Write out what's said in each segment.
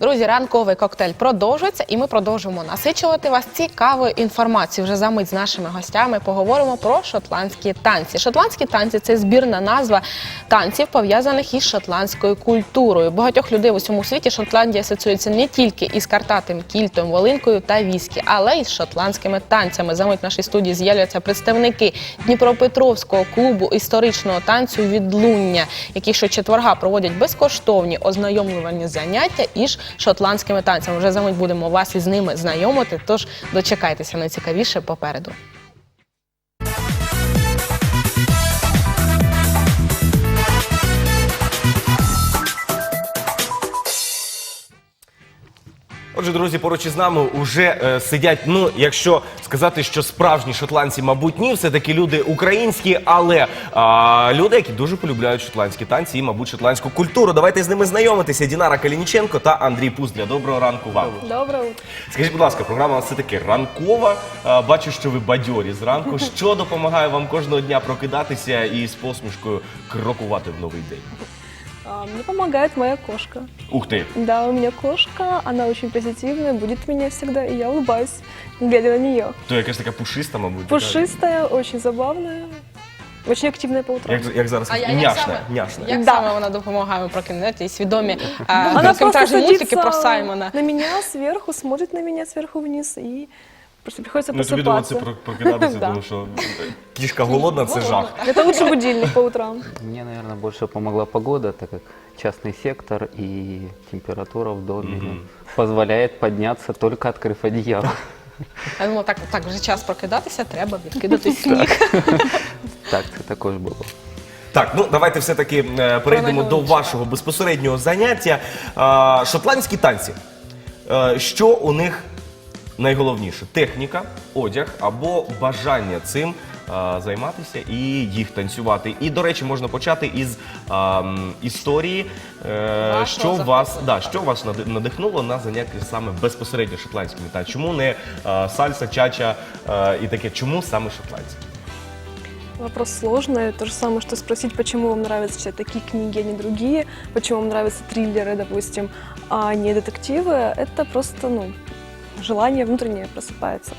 Друзі, ранковий коктейль продовжується, і ми продовжуємо насичувати вас цікавою інформацією. Вже за мить з нашими гостями поговоримо про шотландські танці. Шотландські танці це збірна назва танців, пов'язаних із шотландською культурою. Багатьох людей в усьому світі Шотландія асоціюється не тільки із картатим кільтом, волинкою та віскі, але й з шотландськими танцями. За мить в нашій студії з'являються представники Дніпропетровського клубу історичного танцю відлуння, які щочетверга проводять безкоштовні ознайомлювальні заняття із шотландськими танцями. Вже за мить будемо вас із ними знайомити. Тож дочекайтеся найцікавіше попереду. Отже, друзі, поруч із нами вже е, сидять. Ну, якщо сказати, що справжні шотландці, мабуть, ні, все таки люди українські, але а, люди, які дуже полюбляють шотландські танці і, мабуть, шотландську культуру. Давайте з ними знайомитися. Дінара Калініченко та Андрій Пуздля. Доброго ранку вам. Доброе утро. Скажіть, будь ласка, програма у нас все таки ранкова. А, Бачу, що ви бадьорі зранку. Що допомагає вам кожного дня прокидатися і з посмішкою крокувати в новий день? А, Мне помогает моя кошка. Ух ти! Да, у меня кошка, она очень позитивная, будет меня всегда, и я улыбаюсь, глядя на нее. То якась така пушиста, мабуть. така. Пушистая, очень забавная, очень активная по утрам. Як, як зараз няшна, няшна. як Да. саме вона допомагає прокинути і свідомі а, Она просто короткометражні мультики садится про Саймона. на меня сверху, смотрит на меня сверху вниз, и просто приходится Ну тобі доводиться просыпаться. про- прокидатися, Да. тому що кішка голодна це жах. Это лучше будильник по утрам. Мне, наверное, больше помогла погода, так как частный сектор и температура в доме позволяет подняться только открыв одеяло. Я думала, так, так вже час прокидатися, треба відкидати сніг. Так, це також було. Так, ну давайте все-таки е, перейдемо до найголовніше. вашого безпосереднього заняття. А, шотландські танці. Е, Що у них найголовніше? Техніка, одяг або бажання цим е, займатися і їх танцювати. І, до речі, можна почати із а, м, історії, е, Вашого що вас, захоплення. да, що вас нади- надихнуло на заняття саме безпосередньо шотландськими танцями. Чому не е, сальса, чача е, і таке? Чому саме шотландці? Вопрос сложный. То же самое, что спросить, почему вам нравится читать такие книги, а не другие, почему вам нравятся триллеры, допустим, а не детективы. Это просто, ну, желание внутреннее просыпается.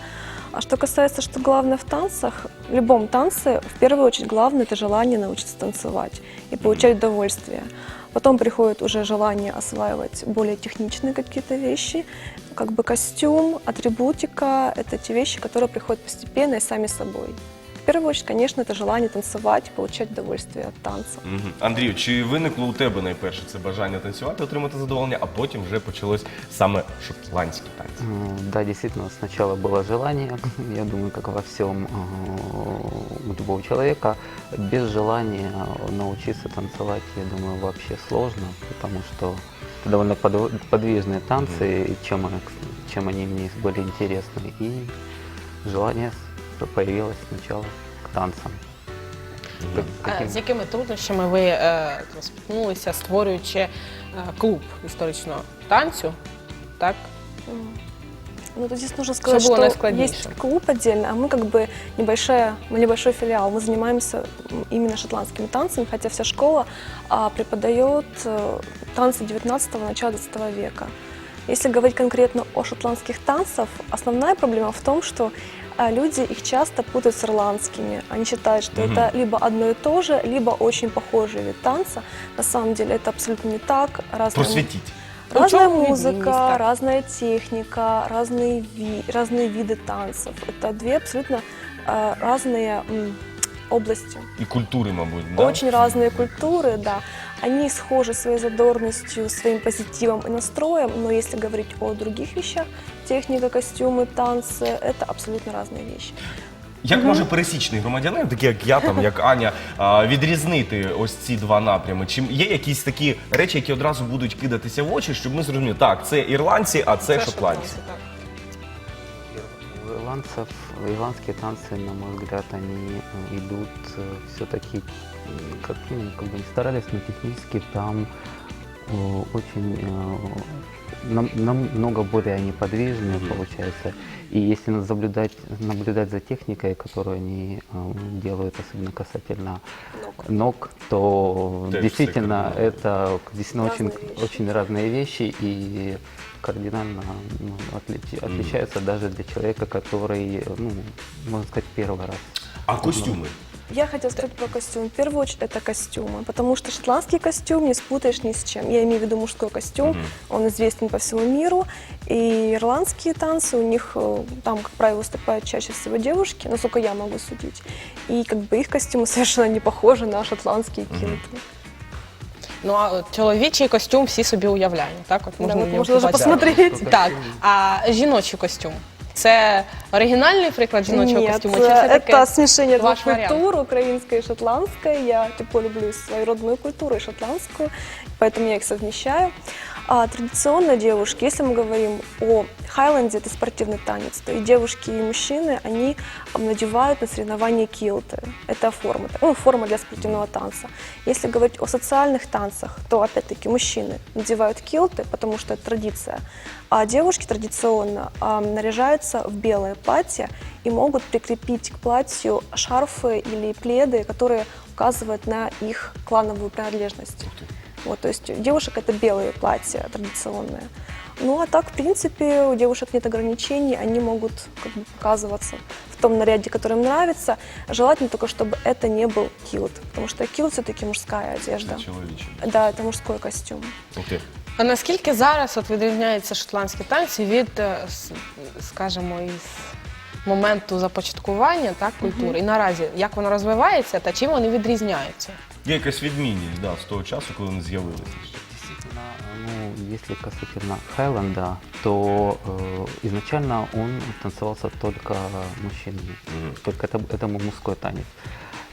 А что касается, что главное в танцах, в любом танце, в первую очередь, главное – это желание научиться танцевать и получать удовольствие. Потом приходит уже желание осваивать более техничные какие-то вещи, как бы костюм, атрибутика – это те вещи, которые приходят постепенно и сами собой. В первую очередь, конечно, это желание танцевать, получать удовольствие от танца. Мгм. Андрію, чи виникло у тебе найперше це бажання танцювати, отримати задоволення, а потім вже почалось саме шотландські танці? М, Да, действительно, сначала было желание, я думаю, как во всем э, у любого человека, без желания научиться танцевать, я думаю, вообще сложно, потому что это довольно подв- подвижные танцы, и чем, они, чем они мне были интересны, и желание с- появилось сначала к танцам. Как- А каким- з якими труднощами ви е, спіткнулися, створюючи е, клуб історичного танцю? Так? Ну, тут здесь нужно сказать, было что наискладнейшим. есть клуб отдельно, а мы как бы небольшая, мы небольшой филиал. Мы занимаемся м, именно шотландскими танцами, хотя вся школа а, преподает э, танцы 19-го, начала 20 века. Если говорить конкретно о шотландских танцах, основная проблема в том, что а, люди их часто путают с ирландскими. Они считают, что Мгм. это либо одно и то же, либо очень похожий вид танца. На самом деле это абсолютно не так. Разные Просвітіть. Ну, Разная чому відмінність, музыка, так? разная техника, разные, ви- разные виды танцев. Это две абсолютно э, разные м, области. І культури, мабуть, да? Очень разные культуры, да. Они схожи своей задорностью, своим позитивом и настроем, но если говорить о других вещах, техника, костюмы, танцы, это абсолютно разные вещи. Як може пересічний громадянин, такий як я, там, як Аня, а, відрізнити ось ці два напрями? Чи є якісь такі речі, які одразу будуть кидатися в очі, щоб ми зрозуміли, так, це ірландці, а це, шотландці? так. У ирландцев, ирландские танцы, на мой взгляд, они э, идут все-таки, как, ну, как бы не старались, но технически там э, очень э, нам- намного более они подвижные, получается. И если наблюдать, наблюдать за техникой, которую они э, делают, особенно касательно ног, то Тоже действительно секретно. это действительно очень, Разные вещи. очень разные вещи и кардинально ну, отличи- отличаются даже для человека, который, ну, можно сказать, первый раз. А костюми? Я хотела сказать про костюм. В первую очередь это костюмы, потому что шотландский костюм не спутаешь ни с чем. Я имею в виду мужской костюм, он известен по всему миру. И ирландские танцы, у них э, там, как правило, выступают чаще всего девушки, насколько я могу судить. И как бы их костюмы совершенно не похожи на шотландские килты. Ну а чоловічий костюм всі собі уявляємо. Так, от Да, можна, вот в ньому можно даже побачити. посмотреть. Так, а жіночий костюм. Це оригінальний приклад жіночого Нет, костюму? Чи э, все-таки это смешение двух ваш вариант? культур, украинская и шотландская. Я тепло люблю свою родную культуру и шотландскую, поэтому я их совмещаю. А традиционно девушки, если мы говорим о хайленде, это спортивный танец, то и девушки, и мужчины, они надевают на соревнования килты. Это форма, ну, форма для спортивного танца. Если говорить о социальных танцах, то опять-таки мужчины надевают килты, потому что это традиция, а девушки традиционно а, наряжаются в белое платье и могут прикрепить к платью шарфы или пледы, которые указывают на их клановую принадлежность. Вот, то есть у девушек это белые платья традиционные. Ну а так, в принципе, у девушек нет ограничений, они могут как бы, показываться в том наряде, который им нравится. Желательно только, чтобы это не был килт, потому что килт все-таки мужская одежда. Чоловічі. Да, это мужской костюм. Ух ти. А наскільки зараз от відрізняються шотландські танці від, е, с- скажімо, із моменту започаткування так, культури? І наразі як воно розвивається та чим вони відрізняються? Є якась відмінність да, з того часу, коли вони з'явилися. ще. Действительно, ну, если касательно Хайленда, то э, изначально он танцевался только мужчинами, Мгм. только это, это был мужской танец.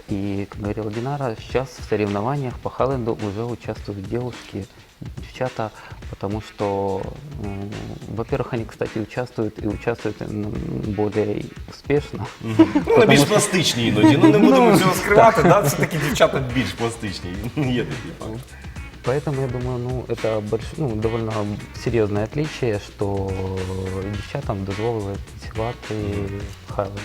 И, как говорила Динара, сейчас в соревнованиях по Хайленду уже участвуют девушки, девчата, потому что, м, во-первых, они, кстати, участвуют и участвуют м, более успешно. Ну, вони більш пластичні іноді. Ну не будемо цього скривати, да? все таки дівчата більш пластичні. Є такий факт. Поэтому я думаю, ну это больш... ну, довольно серьезное отличие, что дівчатам дозволили танцювати Хайленд.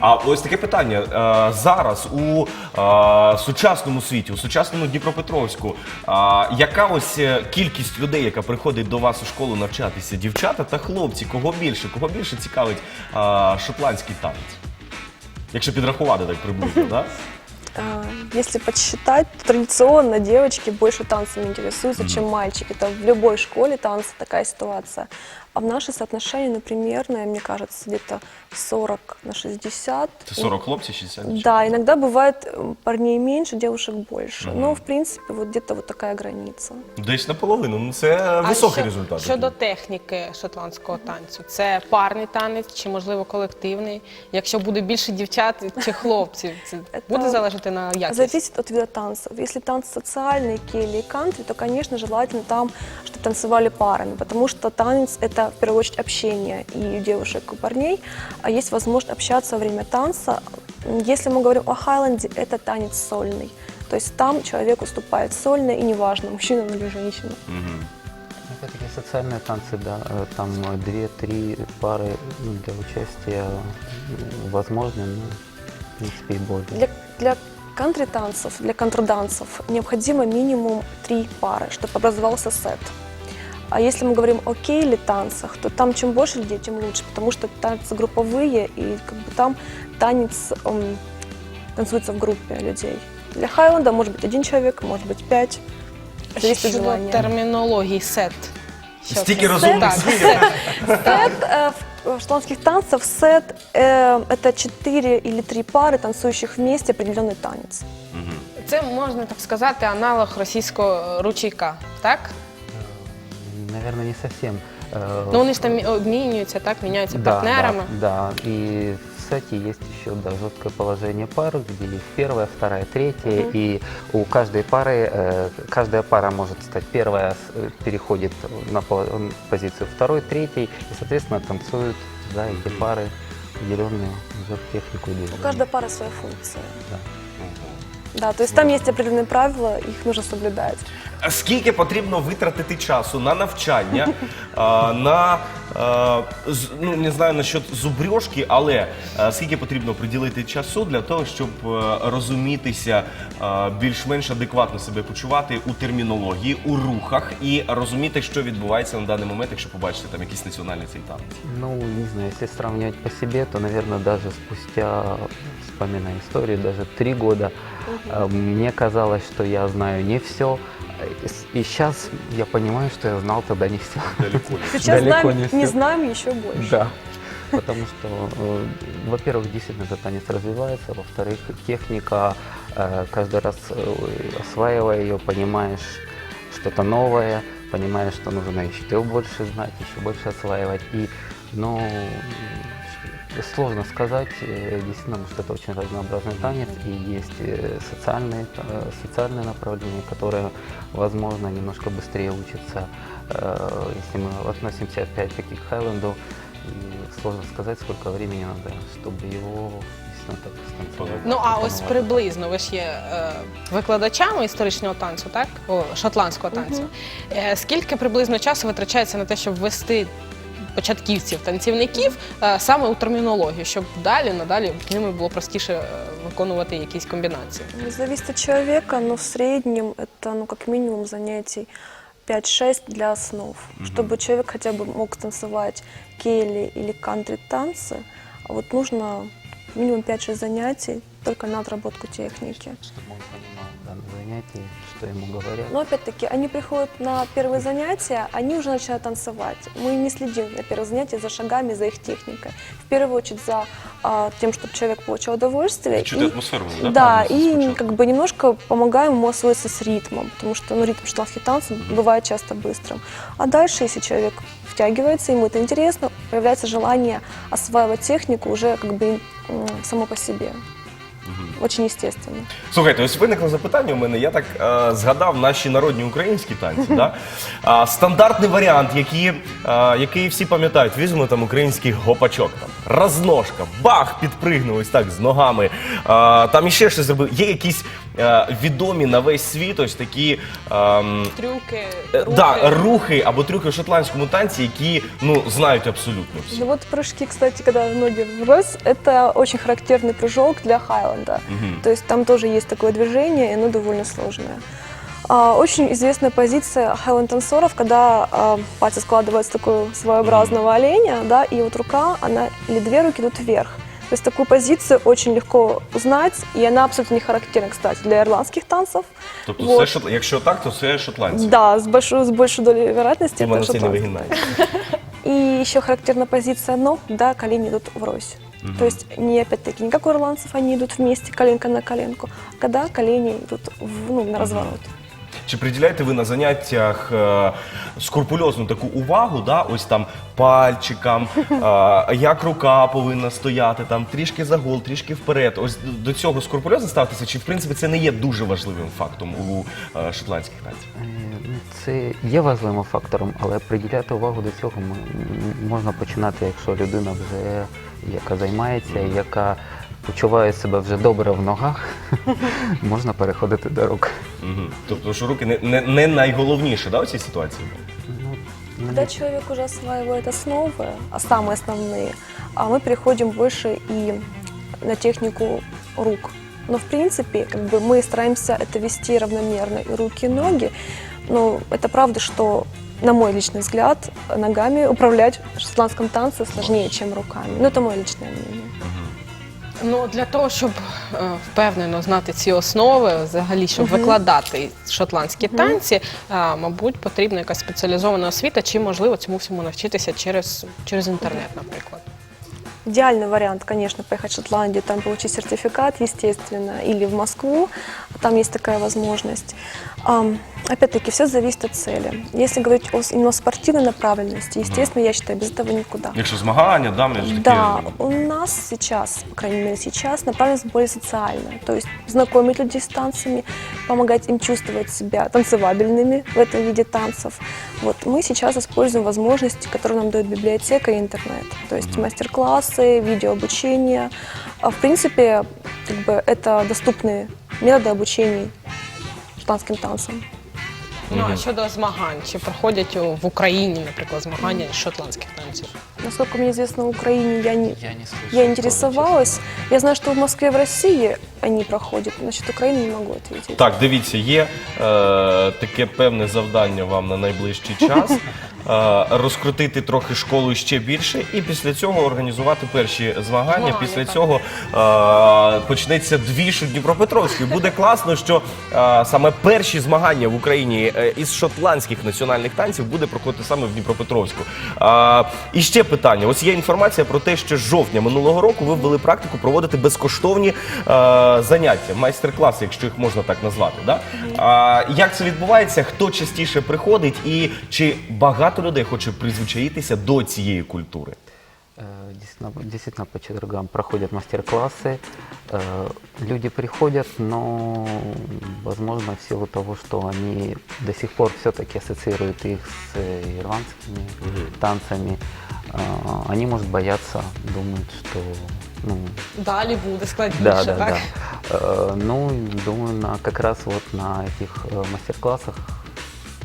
А ось таке питання. Е, Зараз у е, сучасному світі, у сучасному Дніпропетровську, е, яка ось е, кількість людей, яка приходить до вас у школу навчатися? Дівчата та хлопці? Кого більше? Кого більше цікавить е, шотландський танець? Якщо підрахувати так приблизно, да? А, Если подсчитать, то традиционно девочки больше танцами интересуются, чем мальчики. Это в любой школе танцы такая ситуация. А в наше соотношение, ну, примерно, мне кажется, где-то 40 на 60. Це 40 хлопців, 60 дівчат? Да, иногда бывает м, парней меньше, девушек больше. Но, в принципе, вот где-то вот такая граница. Десь наполовину. Ну це високий що- результат. Щодо техніки шотландського танцю, це парний танець чи можливо колективний? Якщо буде більше дівчат чи хлопців, це Це буде залежати на якість? Зависит от вида танцев. Если танцы социальные, кели и кантри, то, конечно, желательно там, чтобы танцевали парами, потому что танец – это, в первую очередь, общение и у девушек, и у парней. А есть возможность общаться во время танца. Если мы говорим о хайленде, это танец сольный. То есть там человек уступает сольно, и неважно, мужчина он или женщина. Опять-таки социальные танцы, да, э, там э, две-три пары ну, для участия возможны, но в принципе и более. Для, для кантри-танцев, для контрдансов необходимо минимум три пары, чтобы образовался сет. А если мы говорим о кейли-танцах, то там чем больше людей, тем лучше, потому что танцы групповые, и как бы там танец м, танцуется в группе людей. Для хайленда может быть один человек, может быть пять. Зависит от Щодо желания. термінології сет. Що Стільки це? розумних Так, слів. сет. Сет э, в шотландских танцев сет э, это четыре или три пары, танцующих вместе определенный танец. Це можна так сказати аналог російського ручейка, так? Наверное, не совсем. Э, Ну вони ж там обмінюються, так, міняються да, партнерами. Да, да, и сете есть еще да, жесткое положение пары, где есть первая, вторая, третья, и у каждой пары, э, каждая пара может стать первая, э, переходит на по- позицию второй, третьей, и, соответственно, танцуют за эти пары, определенную уже технику У движения. каждой пары своя функция. Да. Да, то есть там есть определенные правила, их нужно соблюдать. А Скільки потрібно витратити часу на навчання, а, на з- ну не знаю насчет зубрьошки, але а, скільки потрібно приділити часу для того, щоб е, розумітися, а, більш-менш адекватно себе почувати у термінології, у рухах і розуміти, що відбувається на даний момент, якщо побачите там якийсь національний цей танець. Ну, не знаю, если сравнивать по себе, то, наверное, даже спустя, вспоминая историю, даже три года, э, мне казалось, что я знаю не все. И сейчас я понимаю, что я знал тогда не все. Далеко. Сейчас Далеко знаем, не не, всё. знаем еще больше. Да. Потому что, э, во-первых, действительно этот танец развивается, во-вторых, техника, э, каждый раз э, осваивая ее, понимаешь что-то новое, понимаешь, что нужно еще больше знать, еще больше осваивать. И, ну, сложно сказать, э, действительно, потому что это очень разнообразный танец, и есть э, социальные, э, социальные направления, которые, возможно, немножко быстрее учатся. Э, Если мы относимся опять-таки к Хайленду, и сложно сказать, сколько времени надо, чтобы его действительно так станцевать. Ну а ось опановать. приблизно ви ж є е, викладачами історичного танцю, так? О, шотландського танцю. Е, скільки приблизно часу витрачається на те, щоб ввести початківців, танцівників е, саме у термінологію, щоб далі надалі з ними було простіше е, виконувати якісь комбінації? Ну, Зависит от человека, но в среднем это ну, как минимум занятий 5-6 для основ. Чтобы человек хотя бы мог танцевать кели или кантри танцы, а вот нужно минимум 5-6 занятий только на отработку техники. Занятии, что ему говорят. Но опять-таки, они приходят на первые занятия, они уже начинают танцевать. Мы не следим на первых занятиях за шагами, за их техникой. В первую очередь за а, тем, чтобы человек получал удовольствие. Чути и- атмосферу, Да, да? и спочатку? как бы немножко помогаем ему освоиться с ритмом, потому что ну, ритм шотландских танцев бывает часто быстрым. А дальше, если человек втягивается, ему это интересно, появляется желание осваивать технику уже как бы само по себе. Очень естественно. Слухайте, ось виникло запитання у мене. Я так е, згадав наші народні українські танці. да? а, стандартний варіант, який, е, який всі пам'ятають, візьмемо там український гопачок, там розножка, бах, підпригнув ось так з ногами. А, там іще щось зробив. Є якісь е, відомі на весь світ ось такі. ем, Трюки, е, рухи. Да, рухи або трюки в шотландському танці, які ну знають абсолютно всі. Ну вот прыжки, кстати, когда ноги врозь, это очень характерный прыжок для Хайленда. То есть там тоже есть такое движение, и оно довольно сложное. А, Очень известная позиция хайленд танцоров, когда а, пальцы складываются в такого своеобразного оленя, да, и вот рука, она или две руки идут вверх. То есть такую позицию очень легко узнать, и она абсолютно не характерна, кстати, для ирландских танцев. Тобто, Вот. все шот... якщо так, то все шотландці. Да, с, большой, с большей долей вероятности Тима это на сцені шотландцы. вигинає. И еще характерна позиция ног, да, колени идут врозь. То есть не опять-таки, не как у ирландцев, они идут вместе, коленка на коленку, а когда колени идут в, ну, на разворот. Чи приділяєте ви на заняттях е, скрупульозну таку увагу, да? ось там пальчикам, е, як рука повинна стояти, там трішки за гол, трішки вперед. Ось до цього скрупульозно ставитися, чи в принципі це не є дуже важливим фактом у е, шотландських танцях? Е, ну, Це є важливим фактором, але приділяти увагу до цього м- м- можна починати, якщо людина вже яка займається, яка почуває себе вже добре в ногах, можна переходити до рук. Угу. Тобто, що руки не, не, не найголовніше да, у цій ситуації? Ну, Когда человек уже осваивает основы, а самые основные, а мы переходим больше и на технику рук. Но в принципе, как бы мы стараемся это вести равномерно и руки, и ноги. Но это правда, что на мой личный взгляд, ногами управлять в шотландском танце сложнее, чем руками. Но это мое личное мнение. Ну для того, щоб е, впевнено знати ці основи, взагалі, щоб викладати шотландські танці, е, мабуть, потрібна якась спеціалізована освіта, чи можливо цьому всьому навчитися через, через інтернет, наприклад. Идеальный вариант, конечно, поехать в Шотландию, там получить сертификат, естественно, или в Москву, там есть такая возможность. Опять-таки, все зависит от цели. Если говорить о, именно спортивной направленности, естественно, я считаю, без этого никуда. Якщо змагання, да, ми ж такі, Да, у нас сейчас, по крайней мере сейчас, направленность более социальная. То есть знакомить людей с танцами, помогать им чувствовать себя танцевабельными в этом виде танцев. Вот мы сейчас используем возможности, которые нам дает библиотека и интернет. То есть мастер-классы, видеообучение. А, В принципе, как бы это доступные методы обучения шотландским танцам. Ну а щодо змагань, чи проходять у- в Україні, наприклад, змагання із шотландських танців? Насколько мне известно, в Украине я не, Я не слышал. я интересовалась. Я знаю, что в Москве, в России они проходят. Насчет Украины не могу ответить. Так, дивіться, є е, таке певне завдання вам на найближчий час. е, Розкрутити трохи школу ще більше, і після цього організувати перші змагання. Змагання, Після так. цього е, почнеться двіж у Дніпропетровську. Буде класно, що е, саме перші змагання в Україні е, із шотландських національних танців буде проходити саме в Дніпропетровську. Е, і ще питання: ось є інформація про те, що з жовтня минулого року ви ввели практику проводити безкоштовні е, заняття, майстер-класи, якщо їх можна так назвати. Да? А, як це відбувається? Хто частіше приходить, і чи багато людей хоче призвичаїтися до цієї культури? Э, Действительно, действительно по четвергам проходят мастер-классы. Э, Люди приходят, но, возможно, в силу того, что они до сих пор все-таки ассоциируют их с э, ирландскими танцами, э, они, может, боятся, думают, что ну, Далі буде складніше, да, да, так? да. Э, Ну, думаю, на, как раз вот на этих э, мастер-классах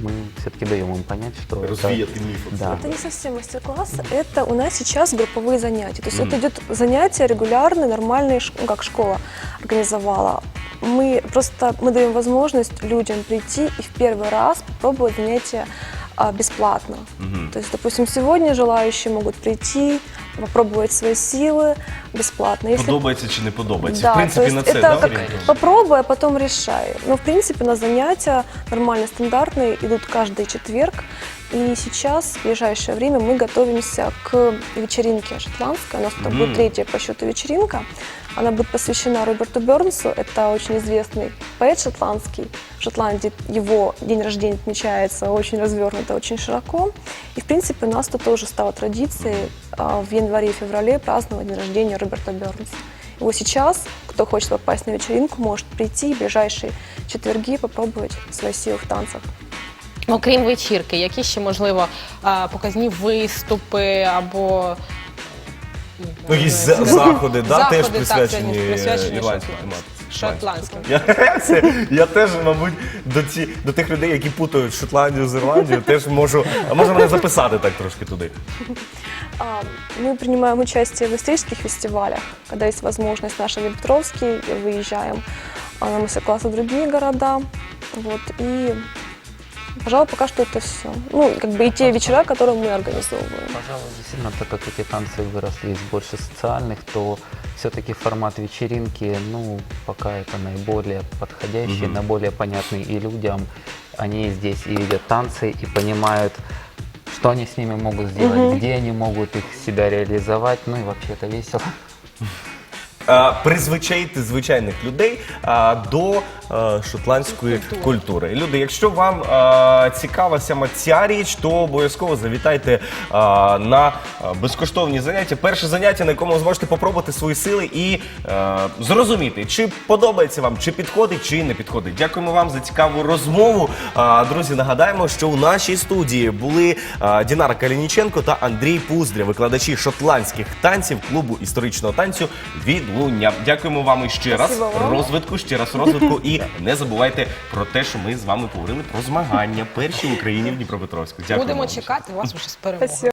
мы все-таки даем им понять, что это- Розвіяти міф. оце. Да. Это не совсем мастер-класс, это у нас сейчас групповые занятия. То есть это идет занятия регулярные, нормальные, ш- ну, как школа организовала. Мы просто мы даем возможность людям прийти и в первый раз попробовать занятия а, бесплатно. То есть, допустим, сегодня желающие могут прийти, попробовать свои силы бесплатно. Если Подобається чи не подобається? да, в принципі, то на есть це это да, как орієнтовано? попробуй, а потом решай. Но в принципе на занятия нормально стандартные идут каждый четверг. И сейчас, в ближайшее время, мы готовимся к вечеринке шотландской. У нас это будет третья по счету вечеринка. Она будет посвящена Роберту Бернсу. Это очень известный поэт шотландский. В Шотландии его день рождения отмечается очень развернуто, очень широко. И, в принципе, у нас это тоже стало традицией а, в январе и феврале праздновать день рождения Роберта Бернса. И вот сейчас, кто хочет попасть на вечеринку, может прийти и в ближайшие четверги попробовать свои силы в танцах. Окрім вечірки, які ще можливо а, показні виступи або не знаю, Ну, якісь не знаю, за- заходи, да, Заходи, теж так, присвячені, сьогодні присвячені ірландській шотландським. тематиці. Шотландським. Я, це, я теж, мабуть, до, ці, до тих людей, які путають Шотландію з Ірландією, теж можу, а може мене записати так трошки туди. А, Мы принимаем участие в исторических фестивалях, когда есть возможность наш Днепровский, выезжаем а, на мастер-классы в другие города. Вот, и, пожалуй, пока что это все. Ну, как бы и те вечера, которые мы организовываем. Пожалуй, действительно, так как эти танцы выросли из больше социальных, то все-таки формат вечеринки, ну, пока это наиболее подходящий, наиболее понятный и людям. Они здесь и видят танцы, и понимают, что они с ними могут сделать, где они могут их себя реализовать. Ну и вообще это весело. Е, призвичаїти звичайних людей е, до е, шотландської культури. Люди, якщо вам е, цікава саме ця річ, то обов'язково завітайте е, на е, безкоштовні заняття. Перше заняття, на якому ви зможете попробувати свої сили і е, зрозуміти, чи подобається вам, чи підходить, чи не підходить. Дякуємо вам за цікаву розмову. Е, друзі, нагадаємо, що у нашій студії були е, Дінара Калініченко та Андрій Пуздря, викладачі шотландських танців клубу історичного танцю Відлуння. Дякуємо вам іще раз. Спасибо вам. Розвитку, ще раз розвитку. І не забувайте про те, що ми з вами поговорили про змагання перші в Україні в Дніпропетровську. Дякую. Будемо вам. чекати вас уже з перемогою.